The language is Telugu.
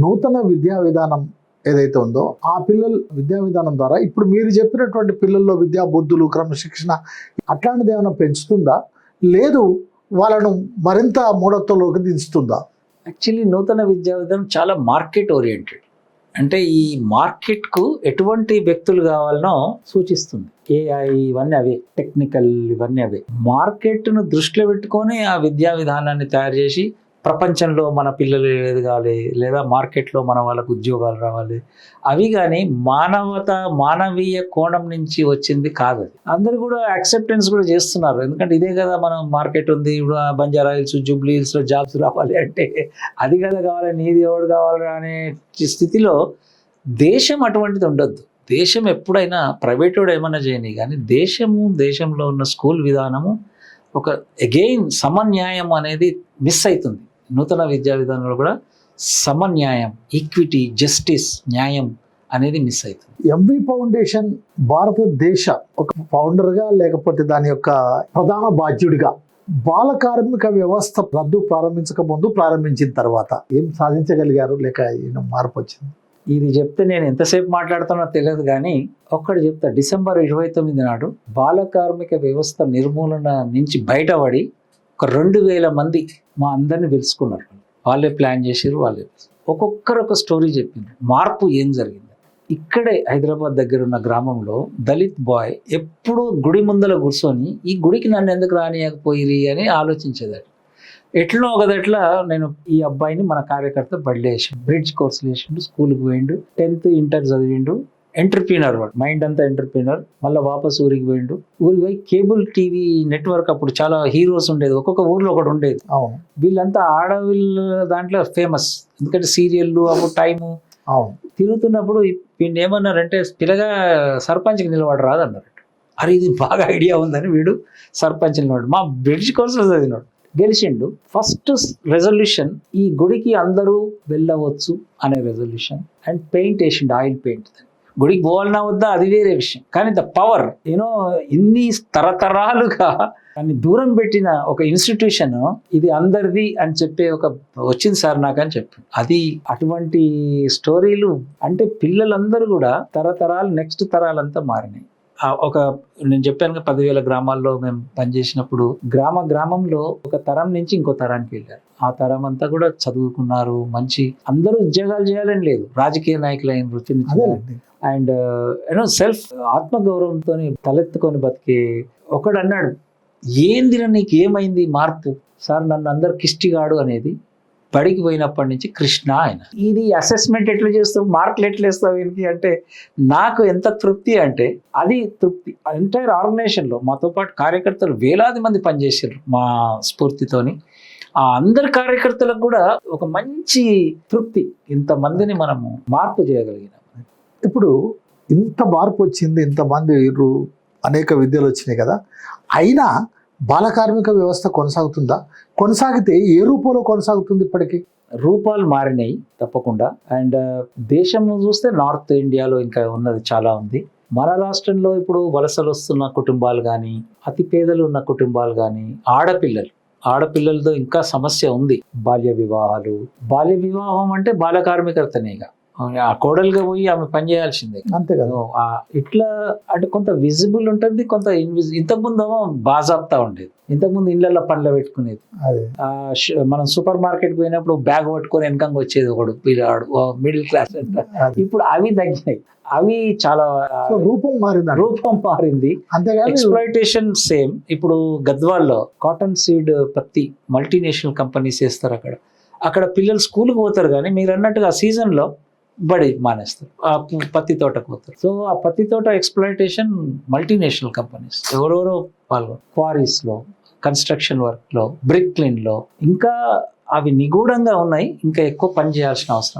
నూతన విద్యా విధానం ఏదైతే ఉందో ఆ పిల్లల విద్యా విధానం ద్వారా ఇప్పుడు మీరు చెప్పినటువంటి పిల్లల్లో విద్యా బుద్ధులు క్రమశిక్షణ అట్లాంటిది ఏమైనా పెంచుతుందా? లేదు వాళ్ళను మరింత మూఢత్వంలోకి దించుతుందా? యాక్చువల్లీ నూతన విద్యా విధానం చాలా మార్కెట్ ఓరియంటెడ్ అంటే ఈ మార్కెట్కు ఎటువంటి వ్యక్తులు కావాలనో సూచిస్తుంది. ఏఐ ఇవన్నీ అవే టెక్నికల్ ఇవన్నీ అవే. మార్కెట్ను దృష్టిలో పెట్టుకొని ఆ విద్యా విధానాన్ని తయారు చేసి ప్రపంచంలో మన పిల్లలు ఎదగాలి లేదా మార్కెట్లో మన వాళ్ళకు ఉద్యోగాలు రావాలి. అవి కానీ మానవత మానవీయ కోణం నుంచి వచ్చింది కాదు అది. అందరు కూడా యాక్సెప్టెన్స్ కూడా చేస్తున్నారు. ఎందుకంటే ఇదే కదా మనం మార్కెట్ ఉంది ఇప్పుడు బంజారా హిల్స్ జూబ్లీ హిల్స్లో జాబ్స్ రావాలి అంటే అది కదా కావాలి నీది ఎవడు కావాలి అనే స్థితిలో దేశం అటువంటిది ఉండొద్దు. దేశం ఎప్పుడైనా ప్రైవేట్ వాడు ఏమైనా చేయని కానీ దేశము దేశంలో ఉన్న స్కూల్ విధానము ఒక అగెయిన్ సమన్యాయం అనేది మిస్ అవుతుంది నూతన విద్యా విధానంలో కూడా సమన్యాయం ఈక్విటీ జస్టిస్ న్యాయం అనేది మిస్ అవుతుంది. ఎంవి ఫౌండేషన్ భారతదేశ ఒక ఫౌండర్గా లేకపోతే దాని యొక్క ప్రధాన బాధ్యుడిగా బాల కార్మిక వ్యవస్థ రద్దు ప్రారంభించక ముందు ప్రారంభించిన తర్వాత ఏం సాధించగలిగారు? లేక ఏం మార్పు వచ్చింది? ఇది చెప్తే నేను ఎంతసేపు మాట్లాడుతానో తెలియదు కానీ ఒక్కటి చెప్తా. డిసెంబర్ ఇరవై తొమ్మిది నాడు బాల కార్మిక వ్యవస్థ నిర్మూలన నుంచి బయటపడి ఒక రెండు వేల మంది మా అందరిని పిలుచుకున్నారు. వాళ్ళే ప్లాన్ చేసారు వాళ్ళే ఒక్కొక్కరు ఒక స్టోరీ చెప్పింది. మార్పు ఏం జరిగింది? ఇక్కడే హైదరాబాద్ దగ్గర ఉన్న గ్రామంలో దళిత్ బాయ్ ఎప్పుడూ గుడి ముందర కూర్చొని ఈ గుడికి నన్ను ఎందుకు రానియకపోయి అని ఆలోచించేదాడు ఎట్లా ఒకదట్లా నేను ఈ అబ్బాయిని మన కార్యకర్త బడిలో వేసిండు. బ్రిడ్జ్ కోర్సులు వేసిండు స్కూల్కి పోయిండు టెన్త్ ఇంటర్ చదివిండు. ఎంటర్ప్రీనర్ వాడు మైండ్ అంతా ఎంటర్ప్రీనర్. మళ్ళీ వాపస్ ఊరికి పోయిండు. ఊరికి పోయి కేబుల్ టీవీ నెట్వర్క్ అప్పుడు చాలా హీరోస్ ఉండేది. ఒక్కొక్క ఊర్లో ఒకటి ఉండేది. అవును. వీళ్ళంతా ఆడవిళ్ళ దాంట్లో ఫేమస్. ఎందుకంటే సీరియళ్ళు అప్పుడు టైము. అవును. తిరుగుతున్నప్పుడు వీడిని ఏమన్నారంటే పిల్లగా సర్పంచ్కి నిలబడి రాదన్నారు. అరే ఇది బాగా ఐడియా ఉందని వీడు సర్పంచ్ నిలబడి మా బ్రిడ్జ్ కోర్సులో చదివినాడు. గెలిచిండు. ఫస్ట్ రెజల్యూషన్ ఈ గుడికి అందరూ వెళ్ళవచ్చు అనే రెజల్యూషన్ అండ్ పెయింట్ వేసిండు ఆయిల్ పెయింట్ గుడికి పోవాలన్నా వద్దా? అది వేరే విషయం. కానీ ద పవర్ యూనో ఇన్ని తరతరాలుగా దాన్ని దూరం పెట్టిన ఒక ఇన్స్టిట్యూషన్ ఇది అందరిది అని చెప్పే ఒక వచ్చింది సార్ నాకు అని చెప్పి. అది అటువంటి స్టోరీలు అంటే పిల్లలందరూ కూడా తరతరాలు నెక్స్ట్ తరాలంతా మారినాయి. ఒక నేను చెప్పాను కదా, పదివేల గ్రామాల్లో మేము పనిచేసినప్పుడు గ్రామ గ్రామంలో ఒక తరం నుంచి ఇంకో తరానికి వెళ్ళారు. ఆ తరం అంతా కూడా చదువుకున్నారు మంచి అందరూ ఉద్యోగాలు చేయాలని లేదు. రాజకీయ నాయకులు అయిన అదేలేండి అండ్. యూనో సెల్ఫ్ ఆత్మగౌరవంతో తలెత్తుకొని బతికే ఒకడు అన్నాడు ఏందిరా నీకు ఏమైంది మార్పు? సార్ నన్ను అందరు కిష్టిగాడు అనేది బడికి పోయినప్పటి నుంచి కృష్ణ ఆయన. ఇది అసెస్మెంట్ ఎట్లా చేస్తావు? మార్కులు ఎట్లా వేస్తావు వీనికి? అంటే నాకు ఎంత తృప్తి అంటే అది తృప్తి. ఎంటైర్ ఆర్గనైజేషన్లో మాతో పాటు కార్యకర్తలు వేలాది మంది పనిచేసారు మా స్ఫూర్తితోని. ఆ అందరి కార్యకర్తలకు కూడా ఒక మంచి తృప్తి. ఇంతమందిని మనము మార్పు చేయగలిగినాం. ఇప్పుడు ఇంత మార్పు వచ్చింది ఇంతమంది వీరు అనేక విద్యలు వచ్చినాయి కదా. అయినా బాల కార్మిక వ్యవస్థ కొనసాగుతుందా? కొనసాగితే ఏ రూపంలో కొనసాగుతుంది ఇప్పటికీ? రూపాలు మారినాయి తప్పకుండా. అండ్ దేశం చూస్తే నార్త్ ఇండియాలో ఇంకా ఉన్నది చాలా ఉంది. మన రాష్ట్రంలో ఇప్పుడు వలసలు వస్తున్న కుటుంబాలు కానీ అతి పేదలు ఉన్న కుటుంబాలు కానీ ఆడపిల్లలు. ఆడపిల్లలతో ఇంకా సమస్య ఉంది. బాల్య వివాహాలు. బాల్య వివాహం అంటే బాల కార్మికతనే ఇక ఆ కోడలుగా పోయి ఆమె పని చేయాల్సిందే. అంతే కదా. ఇట్లా అంటే కొంత విజిబుల్ ఉంటుంది కొంత ఇన్విజ్ ఇంతకుముందు బాజాబ్తా ఉండేది. ఇంతకుముందు ఇళ్ళల్లో పండ్ల పెట్టుకునేది. అదే. ఆ ష- మనం సూపర్ మార్కెట్ పోయినప్పుడు బ్యాగ్ పట్టుకొని వెనకంగా వచ్చేది ఒకడు పిల్లాడు మిడిల్ క్లాస్. ఇప్పుడు అవి తగ్గినాయి. అవి చాలా రూపం మారింది రూపం మారింది. అంతేగాని ఎక్స్ప్లాయిటేషన్ సేమ్ ఇప్పుడు గద్వాల్లో కాటన్ సీడ్ పత్తి మల్టీనేషనల్ కంపెనీస్ వేస్తారు అక్కడ. అక్కడ పిల్లలు స్కూల్కి పోతారు కానీ మీరు అన్నట్టుగా ఆ సీజన్లో బడి మానేస్తారు. ఆ పత్తి తోటకు పోతారు సో ఆ పత్తి తోట ఎక్స్ప్లాయిటేషన్ మల్టీనేషనల్ కంపెనీస్. ఎవరెవరో పాల్గొన క్వారీస్లో కన్స్ట్రక్షన్ వర్క్లో బ్రిక్లిన్లో ఇంకా అవి నిగూఢంగా ఉన్నాయి ఇంకా ఎక్కువ పని చేయాల్సిన అవసరం